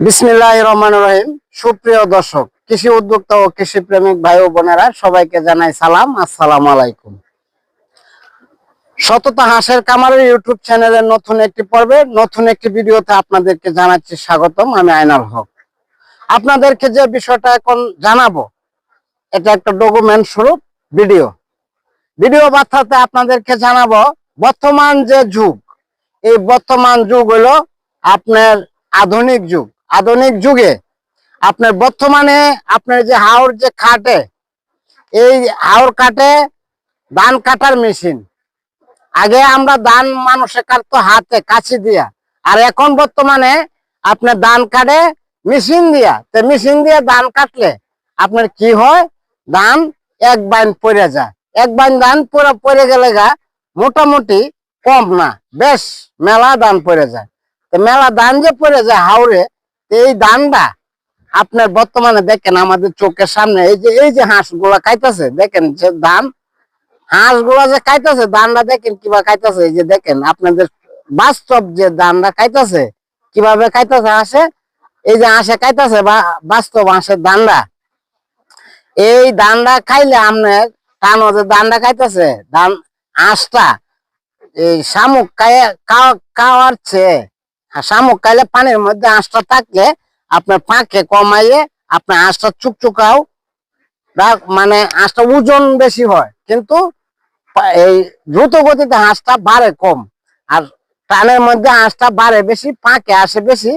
বিসমিল্লাহ রহমান রহিম। সুপ্রিয় দর্শক, কৃষি উদ্যোক্তা ও কৃষি প্রেমিক ভাই ও বোনেরা, সবাইকে জানাই সালাম, আসসালাম আলাইকুম। সততা হাঁসের কামারের ইউটিউব চ্যানেলের নতুন একটি পর্বে, নতুন একটি ভিডিওতে আপনাদেরকে জানাচ্ছি স্বাগতম, আমি আয়নাল হক। আপনাদেরকে যে বিষয়টা এখন জানাব, এটা একটা ডকুমেন্ট স্বরূপ ভিডিও। ভিডিও বার্তাতে আপনাদেরকে জানাব, বর্তমান যে যুগ, এই বর্তমান যুগ হলো আপনার আধুনিক যুগ। আধুনিক যুগে আপনার বর্তমানে আপনার যে হাওর যে খাটে, এই হাওর কাটে ধান কাটার মেশিন। আগে আমরা ধান মানুষে কাটতো হাতে কাছি দিয়া, আর এখন বর্তমানে আপনার ধান কাটে মেশিন দিয়া। তো মেশিন দিয়ে ধান কাটলে আপনার কি হয়? ধান এক বাইন পড়ে যায়। এক বাইন ধান পরে পড়ে গেলে গা মোটামুটি কম না, বেশ মেলা ধান পড়ে যায়। তো মেলা ধান যে পড়ে যায় হাওড়ে এই ধানটা আপনার বর্তমানে দেখেন আমাদের চোখের সামনে, এই যে এই যে হাঁসগুলা খাইতেছে, দেখেন যে ধান হাঁসগুলা যে খাইতেছে, ধানটা দেখেন কীভাবে খাইতেছে, এই যে দেখেন আপনাদের বাস্তব যে ধানটা খাইতেছে, কীভাবে খাইতেছে হাঁসে, এই যে হাঁসে খাইতেছে বা, বাস্তব হাঁসের ধানটা। এই ধানটা খাইলে আপনার টানো যে ধানটা খাইতেছে, ধান, হাঁসটা এই শামুক খাওয়ার চেয়ে শামুক খাইলে পানির মধ্যে আঁশটা থাকলে আপনার পাকে কমাইয়ে আপনার আঁশটা চুকচুকাও মানে আঁশটা ওজন বেশি হয়। কিন্তু এই দ্রুত গতিতে হাঁসটা বাড়ে কম। আর টানের মধ্যে আঁশটা বাড়ে বেশি, পাকে আসে বেশি।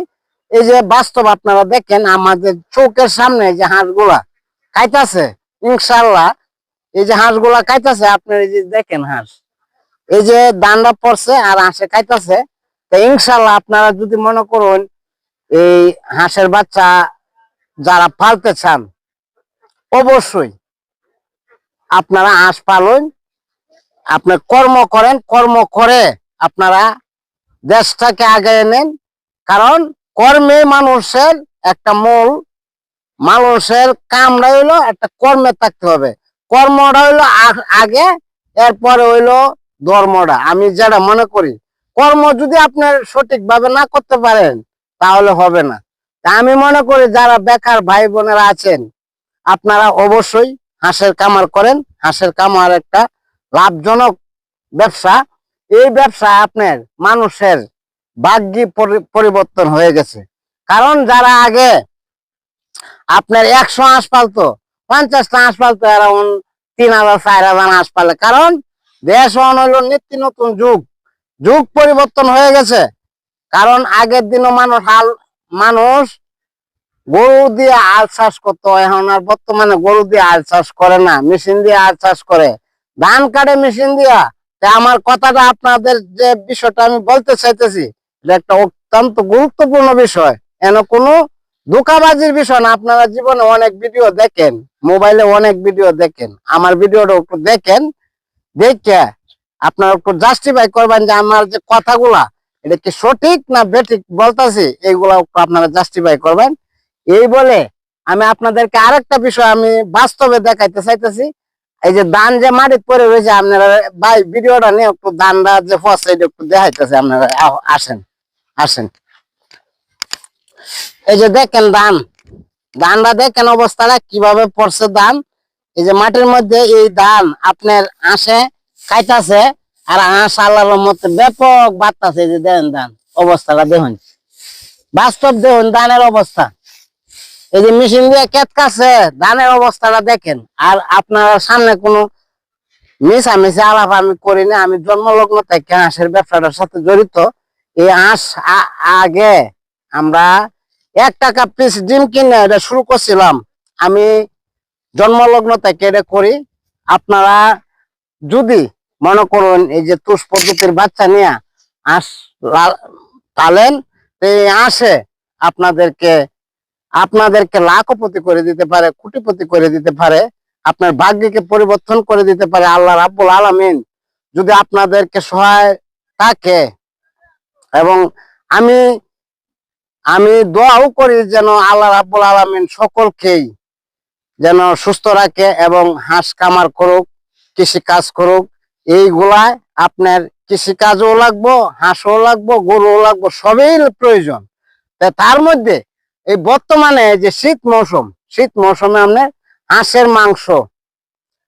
এই যে বাস্তব আপনারা দেখেন, আমাদের চোখের সামনে যে হাঁসগুলা খাইতেছে ইনশাল্লাহ এই যে হাঁসগুলা খাইতেছে আপনার এই যে দেখেন হাঁস। এই যে দান্ডা পড়ছে আর হাঁসে খাইতাছে তো ইনশাল্লাহ আপনারা যদি মনে করুন, এই হাঁসের বাচ্চা যারা পালতে চান, অবশ্যই আপনারা হাঁস পালন আপনার কর্ম করেন, কর্ম করে আপনারা দেশটাকে আগে নেন। কারণ কর্মে মানুষের একটা মূল, মানুষের কামটা হইল একটা কর্মে থাকতে হবে। কর্মটা হইল আগ- এরপরে হইল ধর্মটা। আমি যেটা মনে করি কর্ম যদি আপনার সঠিকভাবে না করতে পারেন, তাহলে হবে না। আমি মনে করি যারা বেকার ভাই বোনেরা আছেন, আপনারা অবশ্যই হাঁসের কামার করেন। হাঁসের কামার একটা লাভজনক ব্যবসা। এই ব্যবসা আপনার মানুষের ভাগ্যি পরি- পরিবর্তন হয়ে গেছে। কারণ যারা আগে আপনার একশো হাঁস পালতো, পঞ্চাশটা হাঁস পালতো এরকম তিন হাজার, চার হাজার হাঁস পালে। কারণ দেশ নিত্য নতুন যুগ। যুগ পরিবর্তন হয়ে গেছে। কারণ আগের দিনও মানুষ হাল, মানুষ গরু দিয়ে আল চাষ করতো, এখন আর বর্তমানে গরু দিয়ে আল চাষ করে না, মেশিন দিয়ে আল চাষ করে। ধান কাটে মেশিন দিয়া। আমার কথাটা আপনাদের যে বিষয়টা আমি বলতে চাইতেছি একটা অত্যন্ত গুরুত্বপূর্ণ বিষয়। এন কোনো ধোকাবাজির বিষয় না, আপনারা জীবনে অনেক ভিডিও দেখেন, মোবাইলে অনেক ভিডিও দেখেন। আমার ভিডিওটা একটু দেখেন, দেখে আপনারা একটু জাস্টিফাই করবেন যে আমার যে কথাগুলা, এটা কি সঠিক না বেঠিক বলতাছি এইগুলা আপনারা জাস্টিফাই করবেন। এই বলে আমি আপনাদেরকে আরেকটা বিষয় আমি বাস্তবে দেখাইতে চাইতেছি। এই যে ধান যে মাটিত পড়ে রয়েছে, আপনারা ভাই ভিডিওটা নিয়ে একটু ধানটা যে ফসে এটা একটু দেখাইতেছে, আপনারা আসেন আসেন। এই যে দেখেন ধান, ধানটা দেখেন অবস্থাটা কীভাবে পড়ছে ধান। এই যে মাটির মধ্যে এই ধান আপনার আঁশে খাইতাছে, আর আঁশ আল্লাহর মতো ব্যাপক বাড়তাছে যে দেন ধান অবস্থাটা দেখুন। বাস্তব দেখুন ধানের অবস্থা। এই যে মেশিন দিয়ে কেট কাছে ধানের অবস্থাটা দেখেন। আর আপনারা সামনে কোনো মিশামিশি আলাপ আমি করি না, আমি জন্মলগ্ন থেকে হাঁসের ব্যবসাটার সাথে জড়িত। এই হাঁস আগে আমরা এক টাকা পিস ডিম কিনে এটা শুরু করছিলাম। আমি জন্মলগ্ন থেকে এটা করি। আপনারা যদি মনে করুন, এই যে তুষ পদ্ধতির বাচ্চা নিয়ে তো এই হাঁসে আপনাদেরকে আপনাদেরকে লাখপতি করে দিতে পারে, কোটিপতি করে দিতে পারে, আপনার ভাগ্যকে পরিবর্তন করে দিতে পারে আল্লাহ রাব্বুল আলামিন। যদি আপনাদেরকে সহায় থাকে, এবং আমি আমি দোয়াও করি যেন আল্লাহ রাব্বুল আলামিন সকলকেই যেন সুস্থ রাখে এবং হাঁস কামার করুক কৃষি কাজ করুক এইগুলায় আপনার কৃষি কাজও লাগবো, হাঁসও লাগবো, গরুও লাগবো, সবই প্রয়োজন। তা তার মধ্যে এই বর্তমানে যে শীত মৌসুম, শীত মৌসুমে আপনার হাঁসের মাংস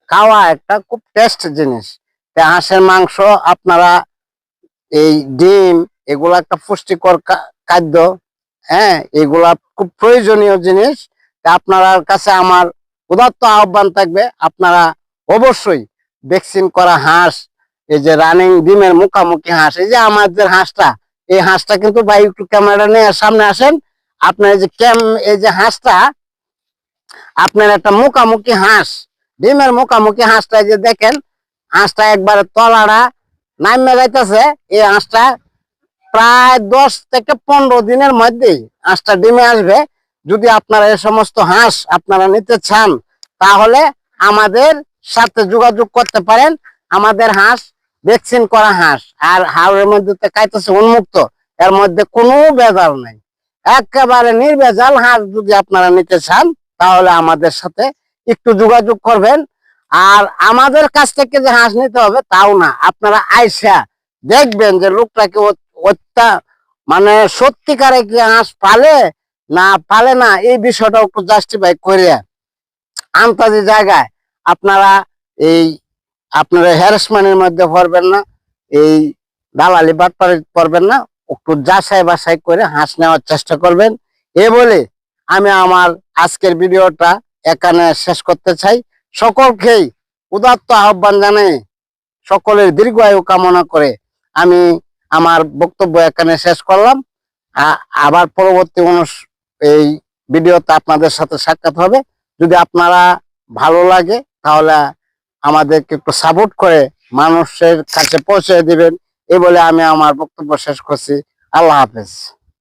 খাওয়া একটা খুব টেস্ট জিনিস। তা হাঁসের মাংস আপনারা এই ডিম, এগুলো একটা পুষ্টিকর খাদ্য হ্যাঁ এগুলা খুব প্রয়োজনীয় জিনিস। তা আপনার কাছে আমার উদাত্ত আহ্বান থাকবে, আপনারা অবশ্যই ভ্যাকসিন করা হাঁস, এই যে রানিং ডিমের মুখামুখি হাঁস, এই যে আমাদের হাঁসটা, এই হাঁসটা কিন্তু ভাই একটু ক্যামেরা নিয়ে সামনে আসেন। আপনার এই যে ক্যাম এই যে হাঁসটা, আপনার একটা মুখামুখি হাঁস, ডিমের মুখামুখি হাঁসটা যে দেখেন, হাঁসটা একবারে তলাটা নামে যাইতেছে, এই হাঁসটা প্রায় দশ থেকে পনেরো দিনের মধ্যেই হাঁসটা ডিমে আসবে। যদি আপনারা এই সমস্ত হাঁস আপনারা নিতে চান, তাহলে আমাদের সাথে যোগাযোগ করতে পারেন। আমাদের হাঁস, ভ্যাকসিন করা হাঁস। আর হাওড়ের মধ্যে তো খাইতেছে উন্মুক্ত, এর মধ্যে কোনো ভেজাল নাই। একেবারে নির্ভেজাল হাঁস যদি আপনারা নিতে চান, তাহলে আমাদের সাথে একটু যোগাযোগ করবেন। আর আমাদের কাছ থেকে যে হাঁস নিতে হবে, তাও না। আপনারা আইসা দেখবেন যে লোকটাকে অত্যা মানে সত্যিকারে কি হাঁস পালে না পালে না? এই বিষয়টা একটু জাস্টিফাই করে আন্তাজি জায়গায় আপনারা এই আপনারা হ্যারাসমেন্টের মধ্যে পড়বেন না, এই দালালি বাটপারি করবেন না, একটু যাচাই বাছাই করে হাঁস নেওয়ার চেষ্টা করবেন। এ বলে আমি আমার আজকের ভিডিওটা এখানে শেষ করতে চাই। সকলকেই উদাত্ত আহ্বান জানাই সকলের দীর্ঘায়ু কামনা করে আমি আমার বক্তব্য এখানে শেষ করলাম। আবার পরবর্তী এই ভিডিওতে আপনাদের সাথে সাক্ষাৎ হবে। যদি আপনারা ভালো লাগে তাহলে আমাদেরকে একটু সাপোর্ট করে মানুষের কাছে পৌঁছে দিবেন। এই বলে আমি আমার বক্তব্য শেষ করছি। আল্লাহ হাফেজ।